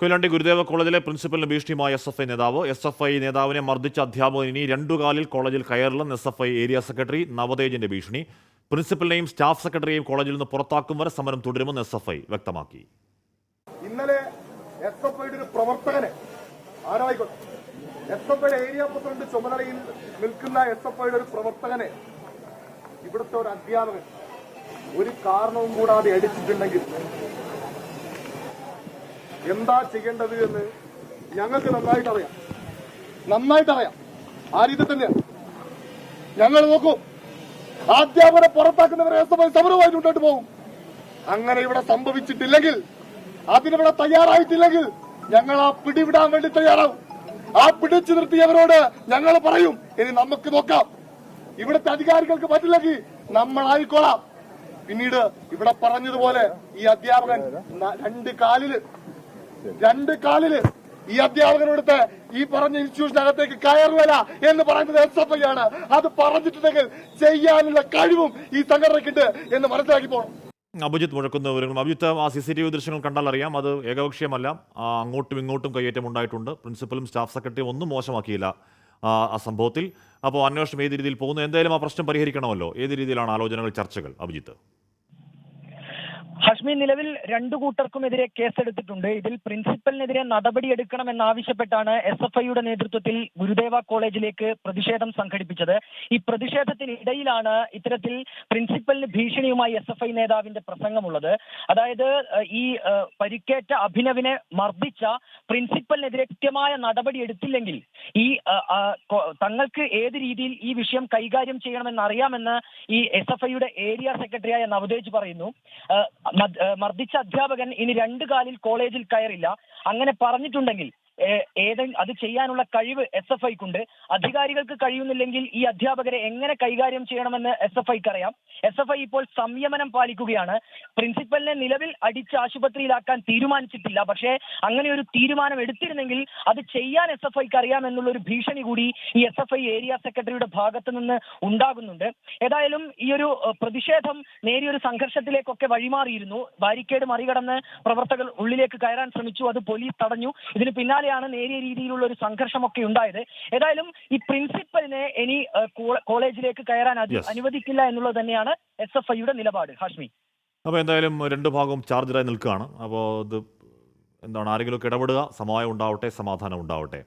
കൊയിലാണ്ടി ഗുരുദേവ കോളേജിലെ പ്രിൻസിപ്പലിന് ഭീഷണിയുമായ എസ് എഫ് ഐ നേതാവ്. എസ് എഫ് ഐ നേതാവിനെ മർദ്ദിച്ച അധ്യാപകൻ ഇനി രണ്ടു കാലിൽ കോളേജിൽ കയറില്ലെന്ന് S F I area secretary നവതേജിന്റെ ഭീഷണി. പ്രിൻസിപ്പലിനെയും സ്റ്റാഫ് സെക്രട്ടറിയെയും കോളേജിൽ നിന്ന് പുറത്താക്കും വരെ സമരം തുടരുമെന്ന് എസ് എഫ് ഐ വ്യക്തമാക്കി. ഇന്നലെ എസ് എഫ് ഐയുടെ ഒരു പ്രവർത്തകനെ ആരായിക്കോട്ടെ? എസ് എഫ് ഐയുടെ ഏരിയ പ്രസിഡന്റ് ചുമതലയിൽ നിൽക്കുന്ന എസ് എഫ് ഐയുടെ ഒരു പ്രവർത്തകനെ ഇവിടുത്തെ ഒരു അധ്യാപകൻ ഒരു കാരണവും കൂടാതെ അടിച്ചിട്ടുണ്ടെങ്കിൽ എന്താ ചെയ്യേണ്ടത് എന്ന് ഞങ്ങൾക്ക് നന്നായിട്ട് അറിയാം. നന്നായിട്ട് അറിയാം. ആ രീതി തന്നെയാണ്. ഞങ്ങൾ നോക്കൂ. അധ്യാപനം പുറത്താക്കുന്നവരെ സമരമായിട്ട് മുന്നോട്ട് പോകും. അങ്ങനെ ഇവിടെ സംഭവിച്ചിട്ടില്ലെങ്കിൽ അതിനിവിടെ തയ്യാറായിട്ടില്ലെങ്കിൽ ഞങ്ങൾ ആ പിടിവിടാൻ വേണ്ടി തയ്യാറാവും. ആ പിടിച്ചു നിർത്തിയവരോട് ഞങ്ങൾ പറയും ഇനി നമുക്ക് നോക്കാം. ഇവിടുത്തെ അധികാരികൾക്ക് പറ്റില്ലെങ്കിൽ നമ്മളായിക്കോളാം പിന്നീട് ഇവിടെ പറഞ്ഞതുപോലെ ഈ അധ്യാപകൻ രണ്ട് കാലിൽ രണ്ട് കാലിൽ ഈ അധ്യാപകരുടെ ഈ പറഞ്ഞ ഇൻസ്റ്റിറ്റ്യൂഷനകത്തേക്ക് കയറുവല എന്ന് പറയുന്നത് എസ് എഫ് ഐ ആണ്. അത് പറഞ്ഞിട്ടുണ്ടെങ്കിൽ ചെയ്യാനുള്ള കഴിവും ഈ സംഘടനയ്ക്കുണ്ട് എന്ന് മനസ്സിലാക്കി പോകണം അഭിജിത്ത് മുഴക്കുന്ന വിവരങ്ങൾ. അഭിജിത്ത് ആ സി സി ടി വി ദൃശ്യങ്ങൾ കണ്ടാൽ അറിയാം. അത് ഏകപക്ഷീയമല്ല. അങ്ങോട്ടും ഇങ്ങോട്ടും കയ്യേറ്റം ഉണ്ടായിട്ടുണ്ട്. പ്രിൻസിപ്പലും സ്റ്റാഫ് സെക്രട്ടറിയും ഒന്നും മോശമാക്കിയില്ല ആ സംഭവത്തിൽ. അപ്പോൾ അന്വേഷണം ഏത് രീതിയിൽ പോകുന്നു? എന്തായാലും ആ പ്രശ്നം പരിഹരിക്കണമല്ലോ. ഏത് രീതിയിലാണ് ആലോചനകൾ ചർച്ചകൾ? അഭിജിത്ത്. ഹഷ്മി നിലവിൽ രണ്ടു കൂട്ടർക്കുമെതിരെ കേസെടുത്തിട്ടുണ്ട്. ഇതിൽ പ്രിൻസിപ്പലിനെതിരെ നടപടിയെടുക്കണമെന്നാവശ്യപ്പെട്ടാണ് എസ് എഫ് ഐയുടെ നേതൃത്വത്തിൽ ഗുരുദേവ കോളേജിലേക്ക് പ്രതിഷേധം സംഘടിപ്പിച്ചത്. ഈ പ്രതിഷേധത്തിനിടയിലാണ് ഇത്തരത്തിൽ പ്രിൻസിപ്പലിന് ഭീഷണിയുമായി എസ് എഫ് ഐ നേതാവിന്റെ പ്രസംഗമുള്ളത്. അതായത് ഈ പരിക്കേറ്റ അഭിനവിനെ മർദ്ദിച്ച പ്രിൻസിപ്പലിനെതിരെ കൃത്യമായ നടപടി എടുത്തില്ലെങ്കിൽ ഈ തങ്ങൾക്ക് ഏത് രീതിയിൽ ഈ വിഷയം കൈകാര്യം ചെയ്യണമെന്ന് അറിയാമെന്ന് ഈ എസ് എഫ് ഐയുടെ ഏരിയ സെക്രട്ടറിയായ നവതേജ് പറയുന്നു. മർദ്ദിച്ച അധ്യാപകൻ ഇനി രണ്ടു കാലിൽ കോളേജിൽ കയറില്ല. അങ്ങനെ പറഞ്ഞിട്ടുണ്ടെങ്കിൽ ഏഹ്, ഏതെ അത് ചെയ്യാനുള്ള കഴിവ് എസ് എഫ് ഐക്കുണ്ട്. അധികാരികൾക്ക് കഴിയുന്നില്ലെങ്കിൽ ഈ അധ്യാപകരെ എങ്ങനെ കൈകാര്യം ചെയ്യണമെന്ന് എസ് എഫ് ഐക്ക് അറിയാം എസ് എഫ് ഐ ഇപ്പോൾ സംയമനം പാലിക്കുകയാണ്. പ്രിൻസിപ്പലിനെ നിലവിൽ അടിച്ച് ആശുപത്രിയിലാക്കാൻ തീരുമാനിച്ചിട്ടില്ല. പക്ഷേ അങ്ങനെ ഒരു തീരുമാനം എടുത്തിരുന്നെങ്കിൽ അത് ചെയ്യാൻ എസ് എഫ് ഐക്ക് അറിയാമെന്നുള്ള ഒരു ഭീഷണി കൂടി ഈ എസ് എഫ് ഐ ഏരിയ സെക്രട്ടറിയുടെ ഭാഗത്ത് നിന്ന് ഉണ്ടാകുന്നുണ്ട്. ഏതായാലും ഈ ഒരു പ്രതിഷേധം നേരിയൊരു സംഘർഷത്തിലേക്കൊക്കെ വഴിമാറിയിരുന്നു. ബാരിക്കേഡ് മറികടന്ന് പ്രവർത്തകർ ഉള്ളിലേക്ക് കയറാൻ ശ്രമിച്ചു. അത് പോലീസ് തടഞ്ഞു. ഇതിന് പിന്നാലെയാണ് നേരിയ രീതിയിലുള്ള ഒരു സംഘർഷമൊക്കെ ഉണ്ടായത്. ഏതായാലും ഈ പ്രിൻസിപ്പലിനെ ഇനി കോളേജിലേക്ക് കയറാൻ അനുവദിക്കില്ല എന്നുള്ളത് തന്നെയാണ് എസ് എഫ് ഐയുടെ നിലപാട്. ഹാഷ്മി. അപ്പോൾ എന്തായാലും രണ്ട് ഭാഗവും ചാർജറായി നിൽക്കുകയാണ്. അപ്പോൾ ഇത് എന്താണ് ആരെങ്കിലുമൊക്കെ ഇടപെടുക സമവായം ഉണ്ടാവട്ടെ സമാധാനം ഉണ്ടാവട്ടെ.